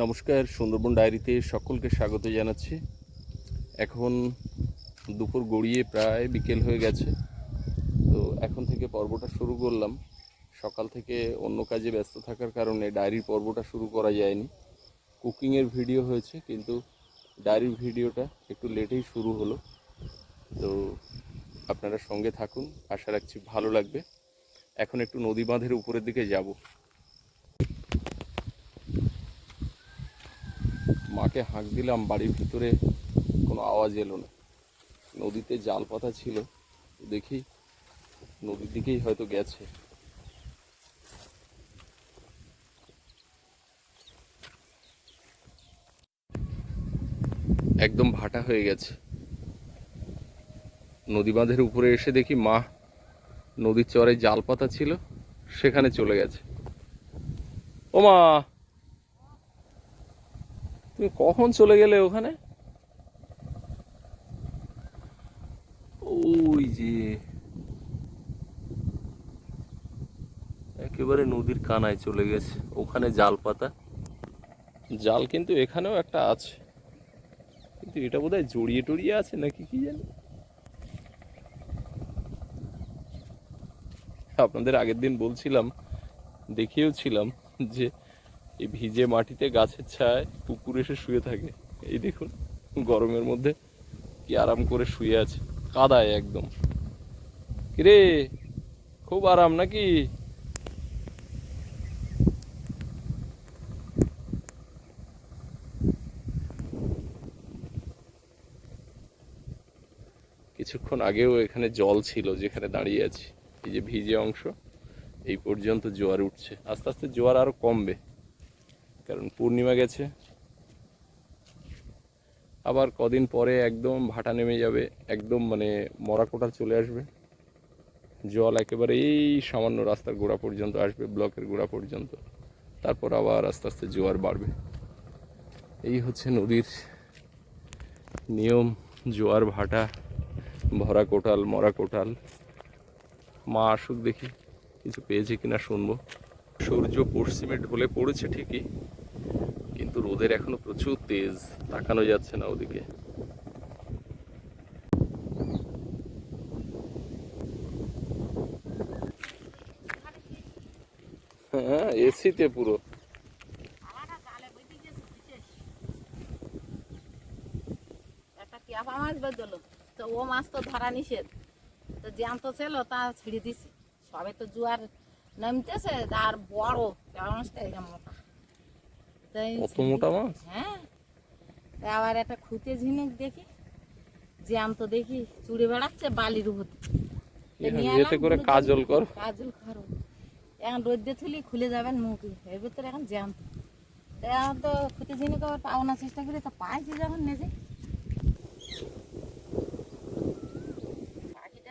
নমস্কার, সুন্দরবন ডায়েরিতে সকলকে স্বাগত জানাচ্ছি। এখন দুপুর গড়িয়ে প্রায় বিকেল হয়ে গেছে। তো এখন থেকে পর্বটা শুরু করলাম। সকাল থেকে অন্য কাজে ব্যস্ত থাকার কারণে ডায়েরির পর্বটা শুরু করা যায়নি। কুকিংয়ের ভিডিও হয়েছে, কিন্তু ডায়েরির ভিডিওটা একটু লেটেই শুরু হলো। তো আপনারা সঙ্গে থাকুন, আশা রাখছি ভালো লাগবে। এখন একটু নদী বাঁধের উপরের দিকে যাব। মাকে হাঁক দিলাম, বাড়ির ভিতরে কোনো আওয়াজ এলো না। নদীতে জাল পাতা ছিল, দেখি নদীর দিকেই হয়তো গেছে। একদম ভাটা হয়ে গেছে। নদী বাঁধের উপরে এসে দেখি মা নদীর চরে জাল পাতা ছিল, সেখানে চলে গেছে। ও মা তুমি কখন চলে গেলে ওখানে? ওই যে একেবারে নদীর কানায় চলে গেছে ওখানে জাল পাতা জাল কিন্তু এখানেও একটা আছে। কিন্তু এটা বোধহয় জড়িয়ে টড়িয়ে আছে নাকি কি জানি? আপনাদের আগের দিন বলছিলাম দেখিয়েওছিলাম যে এই ভিজে মাটিতে গাছের ছায় কুকুর এসে শুয়ে থাকে। এই দেখুন, গরমের মধ্যে কি আরাম করে শুয়ে আছে, কাদায় একদম। কিরে, খুব আরাম নাকি? কিছুক্ষণ আগেও এখানে জল ছিল, যেখানে দাঁড়িয়ে আছি। এই যে ভিজে অংশ, এই পর্যন্ত জোয়ার উঠছে। আস্তে আস্তে জোয়ার আরও কমবে। কারণ পূর্ণিমা গেছে। আবার কদিন পরে একদম ভাটা নেমে যাবে, একদম মানে মরা কোটাল চলে আসবে। জল একেবারে এই সামান্য রাস্তার গোড়া পর্যন্ত আসবে, ব্লকের গোড়া পর্যন্ত। তারপর আবার আস্তে আস্তে জোয়ার বাড়বে। এই হচ্ছে নদীর নিয়ম, জোয়ার, ভাটা, ভরা কোটাল, মরা কোটাল। মা আসুক দেখি, কিছু পেয়েছে কিনা শুনব। সূর্য পশ্চিমে ঢলে পড়েছে ঠিকই। কিন্তু রোদের এখনও প্রচুর তেজ, তাকানো যাচ্ছে না ওদিকে। হ্যাঁ এসিতে পুরো। টিয়াপা মাছ তো ও মাছ তো ধরা নিষেধ। তো জ্যান্ত ছিল তা ছিঁড়ে দিছি। সবে তো জোয়ার নামতেছে আর বড় মাছটা মোটা। কত মোটা মাছ? হ্যাঁ? আবার একটা খুঁতে ঝিনুক দেখি। জ্যান্ত দেখি চুড়ে বেড়াচ্ছে বালির উপর ইয়েতে করে কাজল কর। কাজল করো। এখন রোদ্দে থুলি খুলে যাবেন মুখ। এর ভিতরে এখন তা এখন তো খুঁতে ঝিনুক আবার পাওনার চেষ্টা করি তো পাইছি যখন নেজে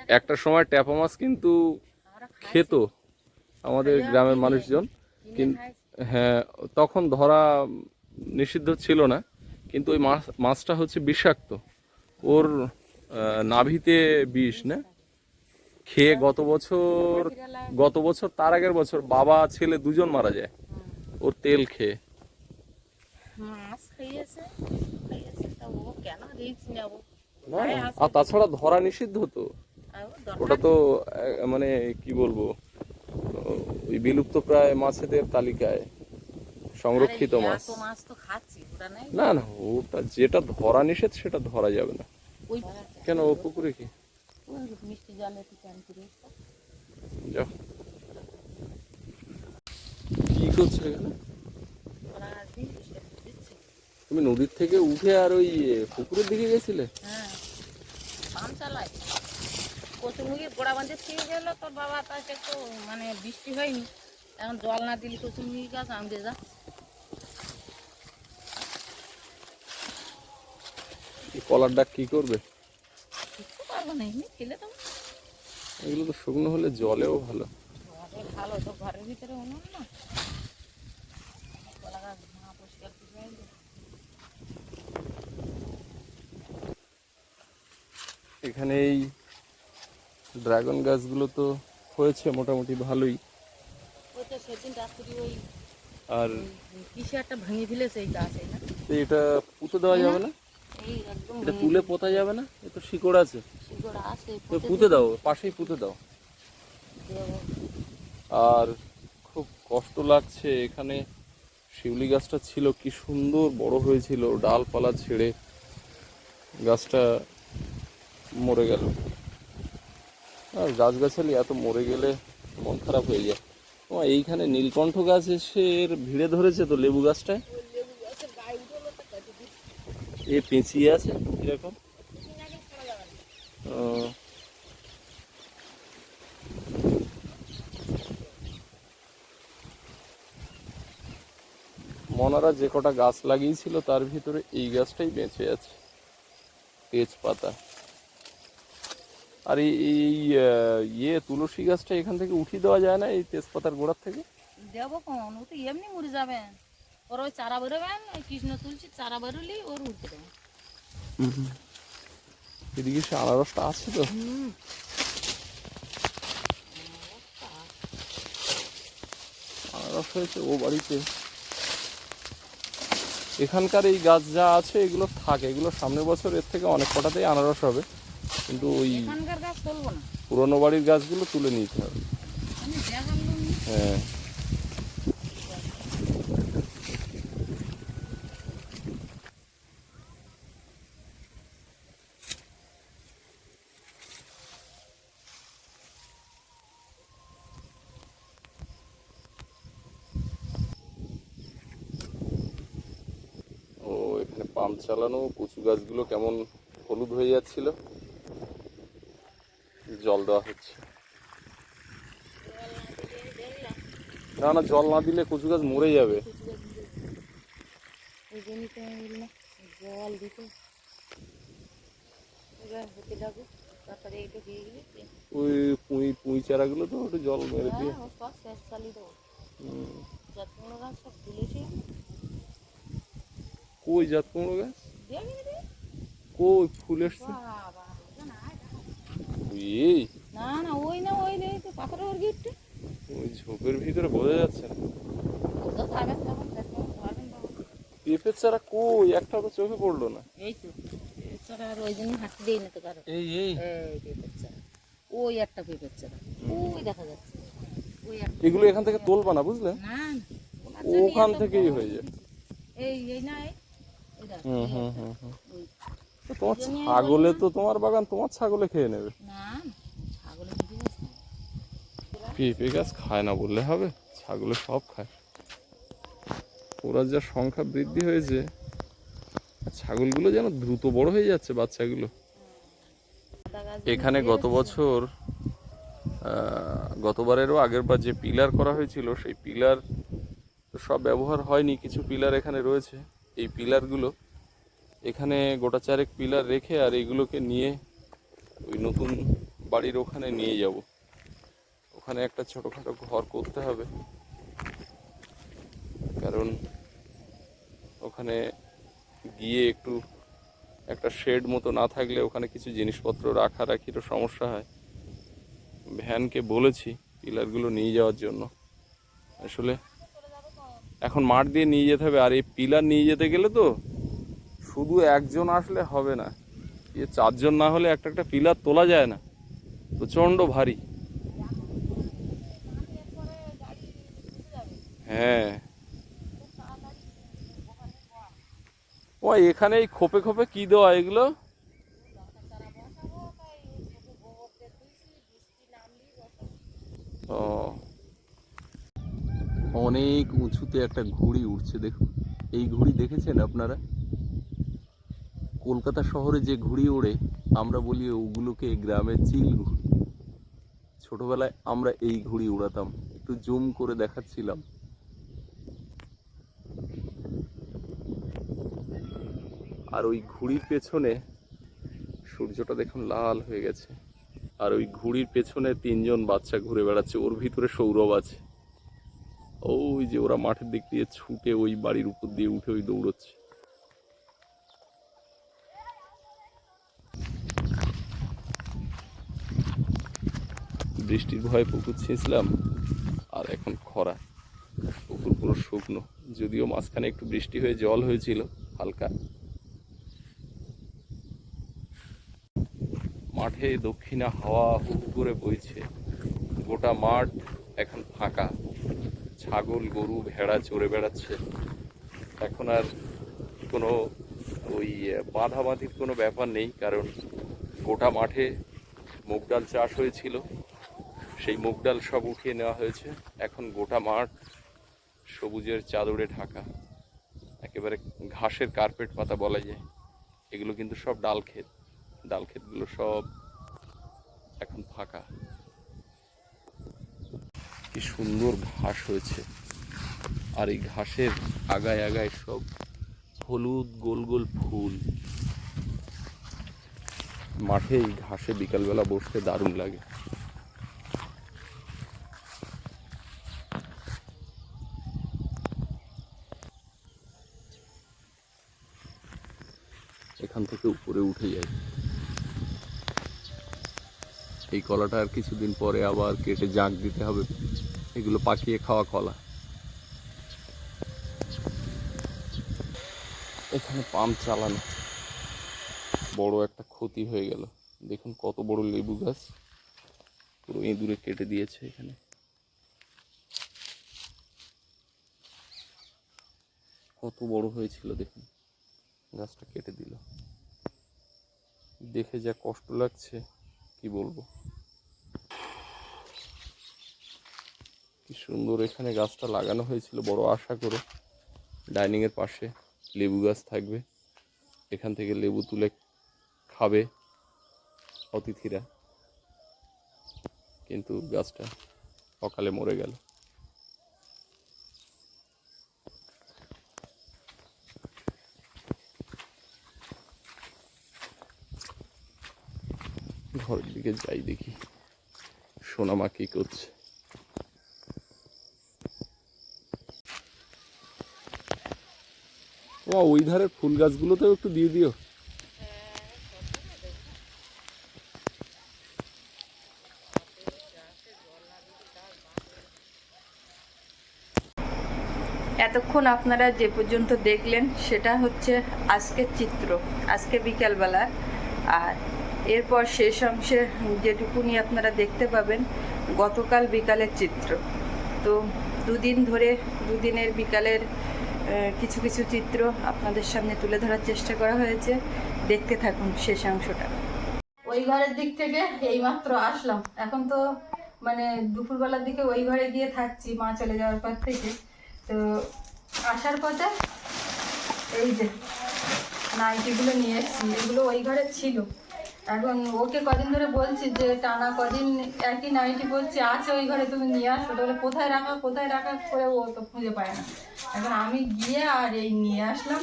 একটা সময় ট্যাপা মাছ কিন্তু খেত আমাদের গ্রামের মানুষজন। কিনে কিন- খাইছি। হ্যাঁ তখন ধরা নিষিদ্ধ ছিল না কিন্তু ওই মাছ মাছটা হচ্ছে বিষাক্ত। ওর নাভিতে বিষ না? খেয়ে গত বছর গত বছর তার আগের বছর বাবা ছেলে দুজন মারা যায় ওর তেল খেয়ে। আর তাছাড়া ধরা নিষিদ্ধ তো? ওটা তো মানে কি বলব? ওই বিলুপ্ত প্রায় মাছেদের তালিকায় সংরক্ষিত মাছ। তো খাচ্ছি না না ওটা যেটা ধরা নিষেধ সেটা ধরা যাবে না। কেন ও পুকুরে কি? করছ এখানে? তুমি নদীর থেকে উঠে আর ওই পুকুরের দিকে গেছিলে? হ্যাঁ পাম চালাই কচুমুখি গোড়া বাঁধে থেকে গেল তোর বাবা তাকে তো মানে বৃষ্টি হয়নি। এখন জল না দিলে কচুমুখি গাছ আমড়ে যা। কলার ডাক কি করবে? কিচ্ছু পারব না এমনি খেলে তো। এগুলো তো শুকনো হলে জলেও ভালো। ভালো তো ঘরের ভিতরে উনুন না। কলা গাছ না পরিষ্কার করে। এখানে এই ড্রাগন গাছগুলো তো হয়েছে মোটামুটি ভালোই। আর একটা ভেঙে ফেলেছে এই গাছ এটা পুঁতে দেওয়া যাবে না? একদম এটা তুলে পোতা যাবে না? এ তো শিকড় আছে। শিকড় আছে পুঁতে দাও পাশেই পুঁতে দাও। আর খুব কষ্ট লাগছে এখানে। শিউলি গাছটা ছিল কি সুন্দর বড় হয়েছিল। ডালপালা ছেড়ে গাছটা মরে গেল। আর গাছগাছালি এত মরে গেলে মন খারাপ হয়ে যায়। তোমার এইখানে নীলকণ্ঠ গাছ এসে এর ভিড়ে ধরেছে তো লেবু গাছটায়? এ পেঁচিয়ে আছে এরকম? মনারা যে কটা গাছ লাগিয়েছিল তার ভিতরে এই গাছটাই বেঁচে আছে। তেজপাতা। আর এই ইয়ে তুলসী গাছটা এখান থেকে উঠিয়ে দেওয়া যায় না এই তেজপাতার গোড়ার থেকে? দেবো কোন ও তো এমনি মরে যাবে। ওর ওই চারা বেরোবেন ওই কৃষ্ণ তুলসী চারা বেরোলি ওর উঠতে দেবে এদিকে সে আনারসটা আছে তো? আনারস হয়েছে ও বাড়িতে। এখানকার এই গাছ যা আছে এগুলো থাকে। এগুলো সামনের বছর এর থেকে অনেক কটাতেই আনারস হবে। কিন্তু ওই পুরনো বাড়ির গাছগুলো তুলে নিতে হবে। হ্যাঁ। ও এখানে পাম্প চালানো কচু গাছগুলো কেমন হলুদ হয়ে যাচ্ছিল? জল দেওয়া হচ্ছে। না না জল না দিলে কচু গাছ মরে যাবে। জল দিতে হতে থাকুক ওই পুঁই পুঁই চারাগুলো তো একটু জল মেরে দিয়ে। হ্যাঁ কই জাত কুমড়ো গাছ? কই ফুল এসছে? এই। না না ওই না ওই নেই তো পাথরের ওর গিফটে ওই ঝোপের ভিতরে বোঝা যাচ্ছে না। পেঁপের চারা কই? একটা তো চোখে পড়ল না। এই তো এছাড়া আর ওই জন্য হাঁটতে দেই না তো কারও। এই এই। এই পেঁপের চারা ওই একটা পেঁপের চারা ওই দেখা যাচ্ছে। ওই এগুলো এখান থেকে তোলবা না বুঝলে? না ওখান থেকেই হয়ে যায়। এই এই না এই। হুম হুম। তোমার ছাগলে তো তোমার বাগান তোমার ছাগলে খেয়ে নেবে। পেঁপে গাছ খায় না বললে হবে? ছাগলে সব খায়। ওরা যা সংখ্যা বৃদ্ধি হয়েছে ছাগলগুলো যেন দ্রুত বড় হয়ে যাচ্ছে বাচ্চাগুলো। এখানে গত বছর গতবারেরও আগের বার যে পিলার করা হয়েছিল সেই পিলার সব ব্যবহার হয়নি কিছু পিলার এখানে রয়েছে। এই পিলারগুলো এখানে গোটা চারেক পিলার রেখে আর এগুলোকে নিয়ে ওই নতুন বাড়ির ওখানে নিয়ে যাব। ওখানে একটা ছোটোখাটো ঘর করতে হবে। কারণ ওখানে গিয়ে একটু একটা শেড মতো না থাকলে ওখানে কিছু জিনিসপত্র রাখা রাখিরও সমস্যা হয়। ভ্যানকে বলেছি পিলারগুলো নিয়ে যাওয়ার জন্য। আসলে এখন মাঠ দিয়ে নিয়ে যেতে হবে। আর এই পিলার নিয়ে যেতে গেলে তো শুধু একজন আসলে হবে না এ চারজন না হলে একটা একটা পিলার তোলা যায় না। প্রচণ্ড ভারী। হ্যাঁ। ও, এখানে এই খোপে খোপে কি দেওয়া এগুলো? ও। অনেক উঁচুতে একটা ঘুড়ি উঠছে দেখুন। এই ঘুড়ি দেখেছেন আপনারা? কলকাতা শহরে যে ঘুড়ি ওড়ে, আমরা বলি ওগুলোকে গ্রামের চিল ঘুড়ি। ছোটবেলায় আমরা এই ঘুড়ি উড়াতাম একটু জুম করে দেখাচ্ছিলাম। আর ওই ঘুড়ির পেছনে সূর্যটা দেখুন লাল হয়ে গেছে। আর ওই ঘুড়ির পেছনে তিনজন বাচ্চা ঘুরে বেড়াচ্ছে। ওর ভিতরে সৌরভ আছে। ওই যে ওরা মাঠের দিক দিয়ে ছুটে ওই বাড়ির উপর দিয়ে উঠে ওই দৌড়চ্ছে। বৃষ্টির ভয়ে পুকুর ছিঁচলাম আর এখন খরা। পুকুর পুরো শুকনো, যদিও মাঝখানে একটু বৃষ্টি হয়ে জল হয়েছিল, হালকা। মাঠে দক্ষিণা হাওয়া হু করে বইছে। গোটা মাঠ এখন ফাঁকা। ছাগল, গরু, ভেড়া চড়ে বেড়াচ্ছে। এখন আর কোনো ওই বাঁধা বাঁধির কোনো ব্যাপার নেই, কারণ গোটা মাঠে মুগ ডাল চাষ হয়েছিল। সেই মুগ ডাল সব উঠিয়ে নেওয়া হয়েছে। এখন গোটা মাঠ সবুজের চাদরে ঢাকা। একেবারে ঘাসের কার্পেট পাতা বলা যায়। এগুলো কিন্তু সব ডাল ক্ষেত। ডাল ক্ষেতগুলো সব এখন ফাঁকা। কি সুন্দর ঘাস হয়েছে। আর এই ঘাসের আগায় আগায় সব হলুদ গোল গোল ফুল। মাঠে এই ঘাসে বিকালবেলা বসতে দারুণ লাগে এখান থেকে উপরে উঠে যায়। এই কলাটা আর কিছুদিন পরে আবার কেটে জাঁক দিতে হবে। এগুলো পাকিয়ে খাওয়া কলা। এখানে পাম্প চালানো। বড় একটা ক্ষতি হয়ে গেল। দেখুন কত বড় লেবু গাছ। পুরো ইঁদুরে কেটে দিয়েছে এখানে। কত বড় হয়েছিল দেখুন। গাছটা কেটে দিল। দেখে যা কষ্ট লাগছে, কি বলব? কি সুন্দর এখানে গাছটা লাগানো হয়েছিল, বড় আশা করে। ডাইনিং এর পাশে লেবু গাছ থাকবে। এখান থেকে লেবু তুলে খাবে অতিথিরা। কিন্তু গাছটা সকালে মরে গেল ঘরের দিকে যাই দেখি। সোনামা কি করছে? ওই ধারের ফুল গাছগুলোতেও একটু দিয়ে দিও। এতক্ষণ আপনারা যে পর্যন্ত দেখলেন, সেটা হচ্ছে আজকের চিত্র, আজকে বিকালবেলা। আর এরপর শেষ অংশে যেটুকুনি আপনারা দেখতে পাবেন, গতকাল বিকালের চিত্র। তো দুদিন ধরে, দুদিনের বিকালের কিছু কিছু চিত্র আপনাদের সামনে তুলে ধরার চেষ্টা করা হয়েছে। দেখতে থাকুন শেষ অংশটা। ওই ঘরের দিক থেকে এইমাত্র আসলাম। এখন তো মানে দুপুরবেলার দিকে ওই ঘরে গিয়ে থাকছি, মা চলে যাওয়ার পর থেকে। তো আসার পথে এই যে নাইটিগুলো নিয়ে এসেছি, এগুলো ওই ঘরে ছিল। এখন ওকে কদিন ধরে বলছি যে, টানা কদিন একই নাইটি বলছি, আছে ওই ঘরে তুমি নিয়ে আসো। তাহলে কোথায় রাখা কোথায় রাখা করে ও তো খুঁজে পায় না। এখন আমি গিয়ে আর এই নিয়ে আসলাম।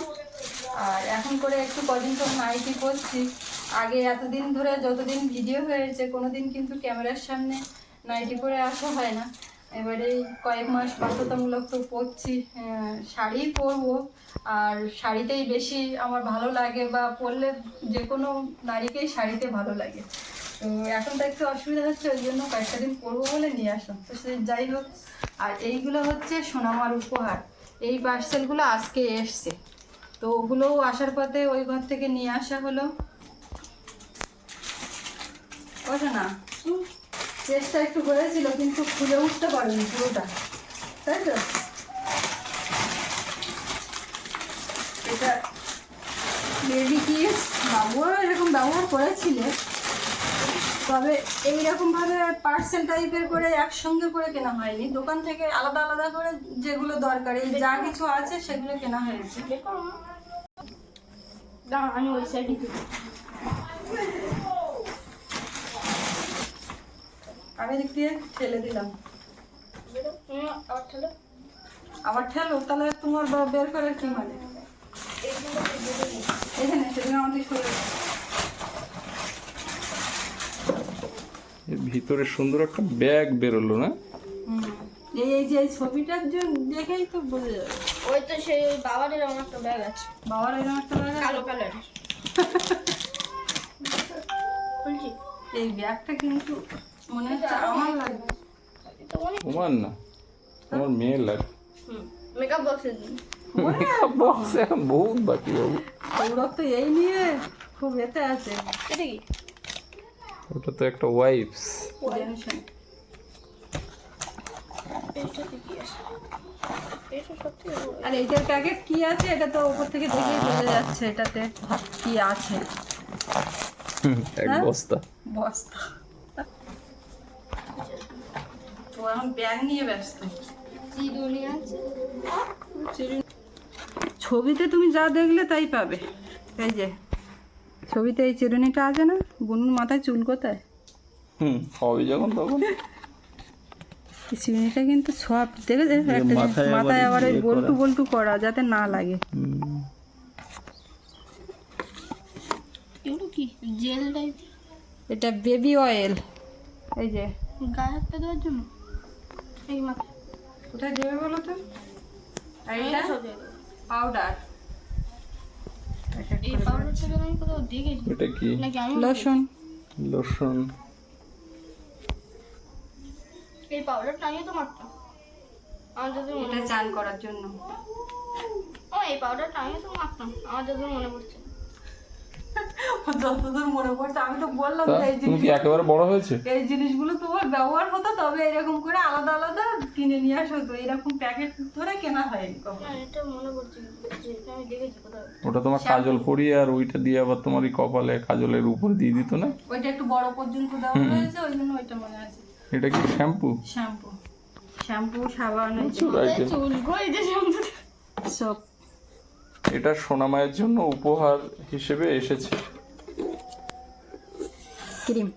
আর এখন করে একটু কদিন তো নাইটি করছি। আগে এতদিন ধরে যতদিন ভিডিও হয়েছে, কোনোদিন কিন্তু ক্যামেরার সামনে নাইটি করে আসা হয় না। এবারে কয়েক মাস বাধ্যতামূলক তো পরছি শাড়ি পরবো। আর শাড়িতেই বেশি আমার ভালো লাগে বা পরলে যে কোনো নারীকেই শাড়িতে ভালো লাগে। তো এখন তো একটু অসুবিধা হচ্ছে, ওই জন্য কয়েকটা দিন পরবো বলে নিয়ে আসলাম। তো সে যাই হোক, আর এইগুলো হচ্ছে সোনামার উপহার। এই পার্সেলগুলো আজকে এসছে। তো ওগুলোও আসার পথে ওই ঘর থেকে নিয়ে আসা হলো। না চেষ্টা একটু হয়েছিল কিন্তু খুলে উঠতে পারিনি পুরোটা। তাই তো? এটা বেবি কিস বাবুও এরকম ব্যবহার করেছিলে, তবে এইরকম ভাবে পার্সেল টাইপের করে একসঙ্গে করে কেনা হয়নি। দোকান থেকে আলাদা আলাদা করে যেগুলো দরকারি যা কিছু আছে সেগুলো কেনা হয়েছে। আমি ওই সাইডে আমি দিক দিয়ে ঠেলে দিলাম। আবার ঠেলো? আবার ঠেলো তাহলে তোমার বের করার কি মানে? এখানে সেদিন আমাদের সরে এর ভিতরে সুন্দর একটা ব্যাগ বেরোলো না? এই এই যে এই ছবিটার জন্য দেখেই তো বোঝা যাবে ওই তো সেই ওই বাবার এরকম একটা ব্যাগ আছে। বাবার এরকম একটা ব্যাগ কালো কালার খুলছি এই ব্যাগটা কিন্তু মনে হচ্ছে আমার লাগবে। তোমার না তোমার মেয়ের লাগে হুম মেকআপ বক্সের মেকআপ বক্স এখন বহুত বাকি বাবু। সৌরভ তো এই নিয়ে খুব এতে আছে। এটা কি? ওটা তো একটা ওয়াইপস। আর এইটার প্যাকেট কি আছে? এটা তো উপর থেকে দেখেই বোঝা যাচ্ছে এটাতে কি আছে। এক হ্যাঁ? বস্তা। বস্তা। ও এখন ব্যাগ নিয়ে ব্যস্ত। চিরুনি আছে? ছবিতে তুমি যা দেখলে তাই পাবে। এই যে ছবিতে এই চিরুনিটা আছে না? বুনুর মাথায় চুল কোথায়? হুম হবে যখন তখন। চিরুনিটা কিন্তু সব দেখেছে? একটা মাথায় আবার ওই ইয়ে বল্টু। বল্টু করা যাতে না লাগে। কি? জেল এটা বেবি অয়েল এই যে। গায়ে হাতটা দেওয়ার জন্য? কোথায় দেবে বলো তো? আর এটা পাউডার এই আমি কোথাও দেখেছি। এটা কি? নাকি আমি লোশন। লোশন। এই পাউডারটা আমিও তো মারতাম আমার যদি এটা চান করার জন্য। ও এই পাউডারটা আমিও তো মারতাম আমার যদি মনে পড়ছে। যতদূর মনে পড়ছে আমি তো বললাম এই জিনিস কি একেবারে বড় হয়েছে? এই জিনিসগুলো তোমার ব্যবহার হতো তবে এরকম করে আলাদা আলাদা কিনে নিয়ে আসা হতো। এরকম প্যাকেট ধরে কেনা হয়নি এটা মনে পড়ছে যে এটা আমি দেখেছি কোথাও। ওটা তোমার কাজল পরিয়ে আর ওইটা দিয়ে আবার তোমার এই কপালে কাজলের উপর দিয়ে দিত না? ওইটা একটু বড় পর্যন্ত দেওয়া হয়েছে ওই জন্য ওইটা মনে আছে। এটা কি শ্যাম্পু? শ্যাম্পু। শ্যাম্পু সাবান চুল যে শ্যাম্পু সব। এটা সোনামায়ের জন্য উপহার হিসেবে এসেছে। ক্রিম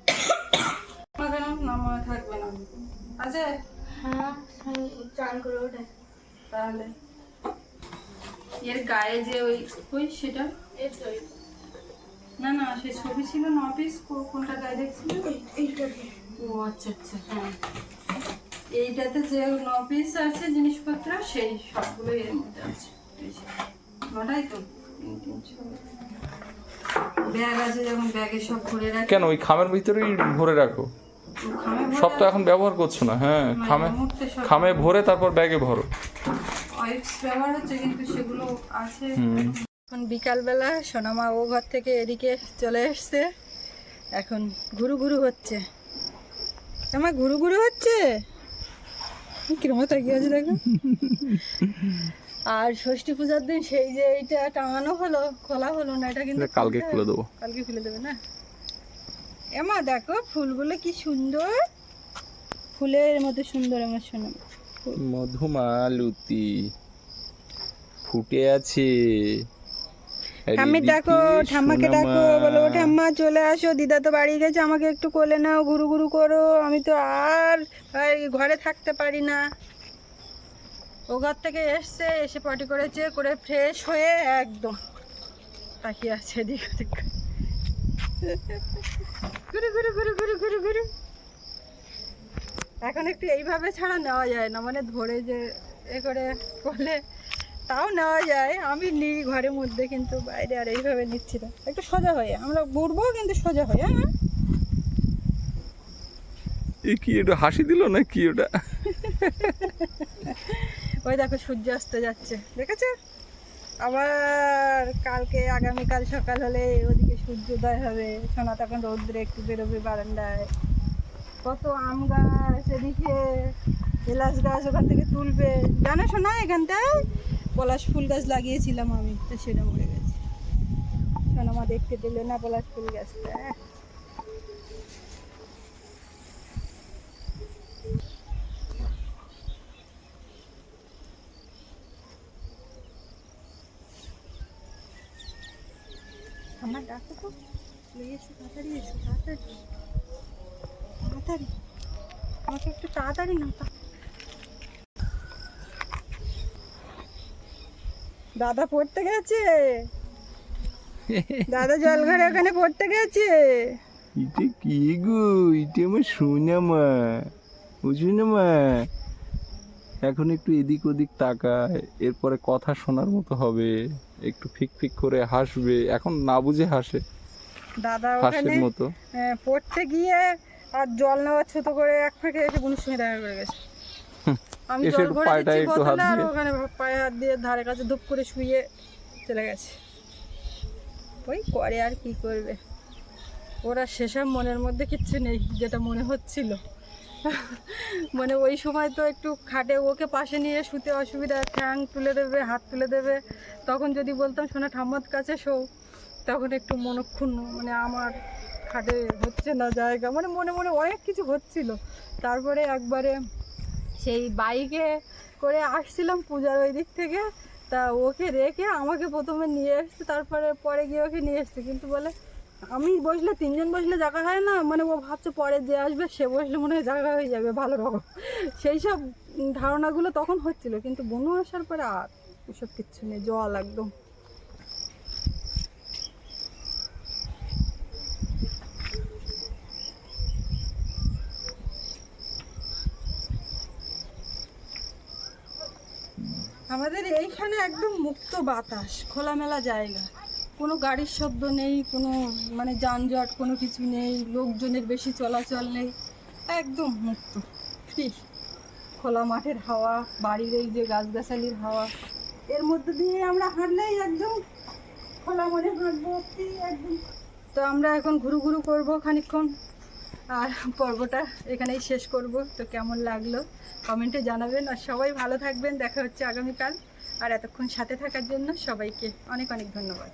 থাকবে না। আছে হ্যাঁ চান করে ওঠে। তাহলে। এর গায়ে যে ওই ওই সেটা? না না সে ছবি ছিল না অফিস? কোনটা গায়ে দেখছিল? এইটা ও আচ্ছা আচ্ছা হ্যাঁ। এইটাতে যে নপিস আছে জিনিসপত্র সেই সবগুলো এর মধ্যে আছে। নটাই তো? তিন, তিন, ছয়। ব্যাগ আছে যখন ব্যাগে সব ভরে রাখি। কেন ওই খামের ভিতরেই ভরে রাখো? সব তো এখন ব্যবহার করছ না হ্যাঁ মানে খামে খামে ভরে তারপর ব্যাগে ভরো। ব্যবহার হচ্ছে কিন্তু সেগুলো আছে। এখন বিকালবেলা সোনামা ও ঘর থেকে এদিকে চলে এসছে। এখন ঘুরু ঘুরু হচ্ছে। আমার ঘুরু ঘুরু হচ্ছে? কিরম তাকিয়ে আছে দেখো? আর ষষ্ঠী পূজার দিন সেই যে এইটা টাঙানো হলো খোলা হলো না এটা কিন্তু কালকে খুলে দেবো। কালকে খুলে দেবে না? এমা দেখো ফুলগুলো কি সুন্দর। ফুলের মতো সুন্দর আমার সোনামা মধুমালতি ফুটে আছে। এদিকে ডাকো ঠাম্মাকে ডাকো বলো ঠাম্মা চলে আসো। দিদা তো বাড়ি গেছে আমাকে একটু কোলে নাও ঘুরু ঘুরু করো। আমি তো আর আর ঘরে থাকতে পারি না। ও ঘর থেকে এসছে এসে পটি করেছে করে ফ্রেশ হয়ে একদম তাকিয়ে আছে এদিক ওদিক। ঘুরু ঘুরু ঘুরু ঘুরু ঘুরু ঘুরু। এখন একটু এইভাবে ছাড়া নেওয়া যায় না মানে ধরে যে এ করে করলে তাও নেওয়া যায়। আমি নিই ঘরের মধ্যে কিন্তু বাইরে আর এইভাবে নিচ্ছি না। একটু সোজা হয়ে আমরা ঘুরবো কিন্তু সোজা হয়ে হ্যাঁ? কি একটু হাসি দিল না কি ওটা? ওই দেখো সূর্য অস্ত যাচ্ছে, দেখেছ? আবার কালকে আগামীকাল সকাল হলে ওদিকে সূর্যোদয় হবে, সোনা তখন রৌদ্রে একটু বেরোবে বারান্দায়। কত আম গাছ এদিকে, এলাচ গাছ ওখান থেকে তুলবে। জানো শোনা এখানটায় পলাশ ফুল গাছ লাগিয়েছিলাম আমি, তো সেটা মরে গেছে। সোনামা দেখতে দিলে না পলাশ ফুল গাছটা আমার তো। এসো তাড়াতাড়ি এসো তাড়াতাড়ি। তাড়াতাড়ি। আমাকে একটু তাড়াতাড়ি না দাদা পড়তে গেছে? দাদা জলঘরে ওখানে পড়তে গেছে? এটা কি গো? এটা আমার সোনা মা বুঝলি না মা এখন একটু এদিক ওদিক তাকায় এরপরে কথা শোনার মতো হবে একটু ফিক ফিক করে হাসবে এখন না বুঝে হাসে। দাদা হাসির মতো। পড়তে গিয়ে আর জল নেওয়ার ছোট করে এক ফাঁকে এসে বুনুর সঙ্গে দেখা করে গেছে। আমি এসে জল ভরে পায়টায় দিচ্ছি একটু হাত বোতলে আর দিয়ে। ওখানে পায়ে হাত দিয়ে ধারে কাছে ধূপ করে শুয়ে চলে গেছে। ওই করে আর কি করবে? ওরা সেসব মনের মধ্যে কিচ্ছু নেই যেটা মনে হচ্ছিল। মানে ওই সময় তো একটু খাটে ওকে পাশে নিয়ে শুতে অসুবিধা, ঠ্যাং তুলে দেবে, হাত তুলে দেবে। তখন যদি বলতাম, শোনা, ঠাম্মার কাছে শো। তখন একটু মনক্ষুণ্ণ মানে আমার খাটে হচ্ছে না জায়গা মানে মনে মনে অনেক কিছু হচ্ছিল। তারপরে একবারে সেই বাইকে করে আসছিলাম পূজার ওই দিক থেকে। তা ওকে রেখে আমাকে প্রথমে নিয়ে এসছে, তারপরে পরে গিয়ে ওকে নিয়ে এসছে। কিন্তু বলে আমি বসলে, তিনজন বসলে জায়গা হয় না? মানে ও ভাবছে পরে যে আসবে, সে বসলে মনে হয় জায়গা হয়ে যাবে, ভালো রকম। সেই সব ধারণাগুলো তখন হচ্ছিল, কিন্তু বনু আসার পরে আর ওসব কিচ্ছু নেই, জল একদম। আমাদের এইখানে একদম মুক্ত বাতাস, খোলামেলা জায়গা। কোনো গাড়ির শব্দ নেই, কোনো মানে যানজট, কোনো কিছু নেই, লোকজনের বেশি চলাচল নেই, একদম মুক্ত, ফ্রি। খোলা মাঠের হাওয়া, বাড়ির এই যে গাছগাছালির হাওয়া, এর মধ্যে দিয়ে আমরা হাঁটলেই একদম খোলা মনে হাঁটবো একদম। তো আমরা এখন ঘুরু ঘুরু করব খানিকক্ষণ, আর পর্বটা এখানেই শেষ করব। তো কেমন লাগল কমেন্টে জানাবেন, আর সবাই ভালো থাকবেন, দেখা হচ্ছে আগামীকাল। আর এতক্ষণ সাথে থাকার জন্য সবাইকে অনেক অনেক ধন্যবাদ।